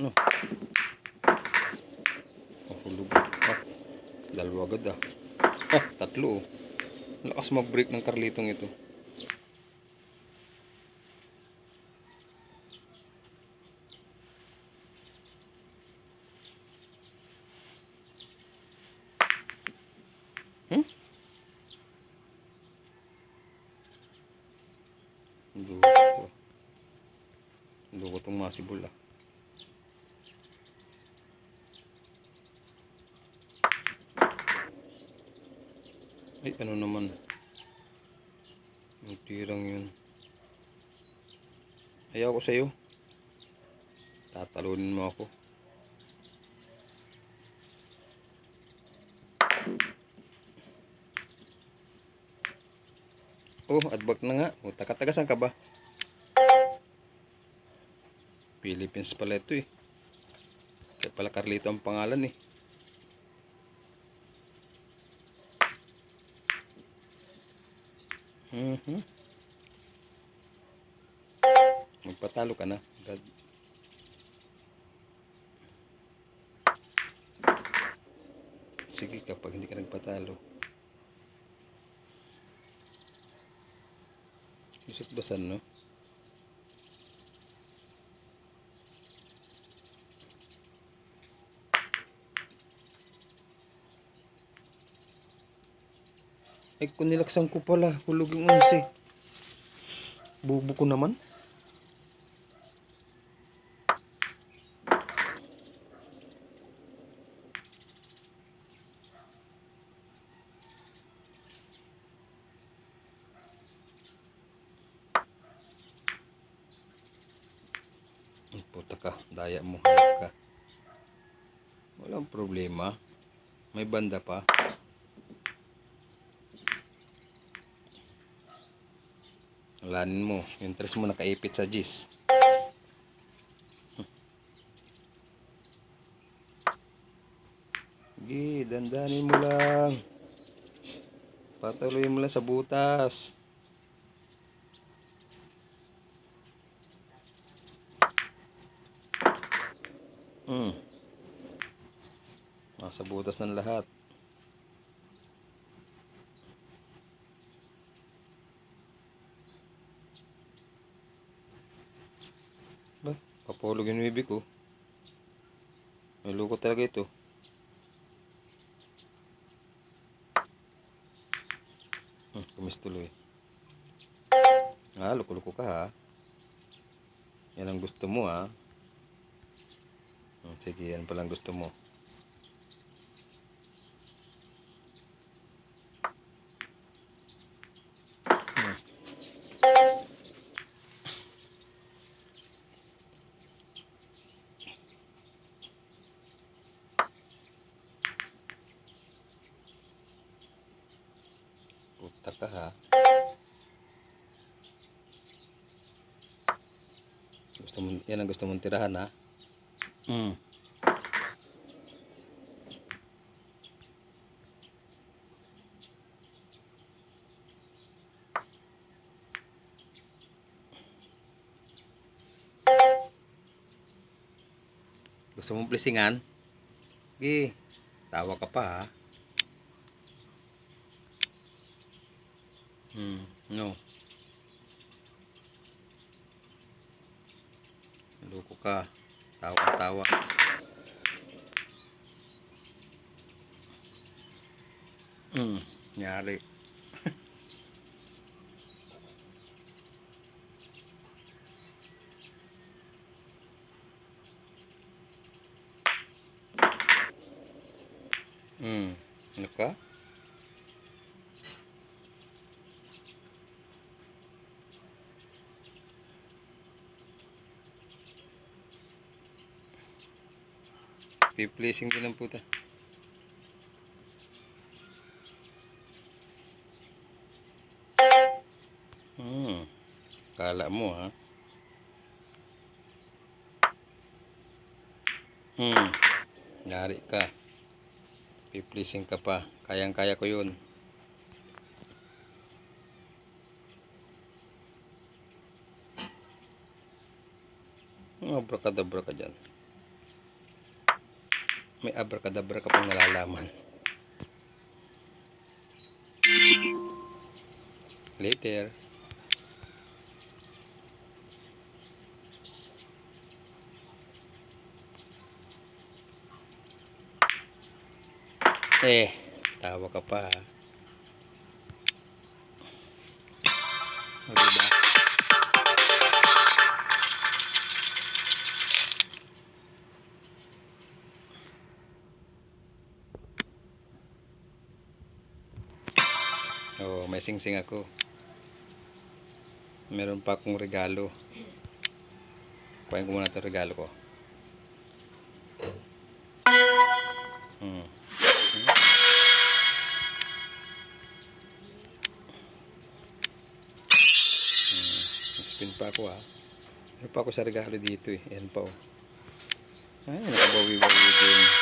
Ano? Mahulog. Ah, dalawa agad ah. Ah, tatlo oh. Lakas mag-break ng Carlitong ito. Hmm? Dugo ko. Dugo itong masibol ah. Ay, ano naman. Yung tirang yun. Ayaw ko sa'yo. Tatalunin mo ako. Oh, adbak na nga. Oh, taga-tagasan ka ba? Philippines pala ito eh. Kaya pala Carlito ang pangalan eh. Mhm. Magpatalo ka na. Agad. Sige kapag hindi ka nagpatalo. Lusot basan, no? Eh, kung nilaksan ko pala, hulog yung 11. Bubo ko naman. Puta ka, daya mo, hayop ka. Walang problema. May banda pa. Alanin mo. Yung tres mo nakaipit sa G's. Sige, dandanin mo lang. Patuloy mo lang sa butas. Hmm. Nasa butas ng lahat. Ba, papulog yung bibig ko. May lukot talaga ito. Hmm, kumis tuloy. Ah, luko-luko ka ha. Yan ang gusto mo ha. Hmm, sige, yan palang gusto mo. Puta ka. Gusto mo, yan ang gusto mong tirahan ha. Mm. Gusto mong pleasingan? Sige. Tawa ka pa ha. Hmm, no. Loko ka. Tawa tawa. Hmm, nyari. Hmm, ano ka? Pi-placing din ang puta. Hmm. Kala mo ha. Hmm. Yari ka. Pi-placing ka pa. Kayang-kaya ko yun. Abrakadabra ka dyan. May abracadabra ka pang nalalaman. Later. Eh, tawa ka pa. ha? Oh, may sing-sing ako. Meron pa akong regalo. Kuhain ko muna ito regalo ko. Hmm. Hmm. Spin pa ako ha. Meron pa ako sa regalo dito eh. Yan pa oh. Ay, nakabawi-bawi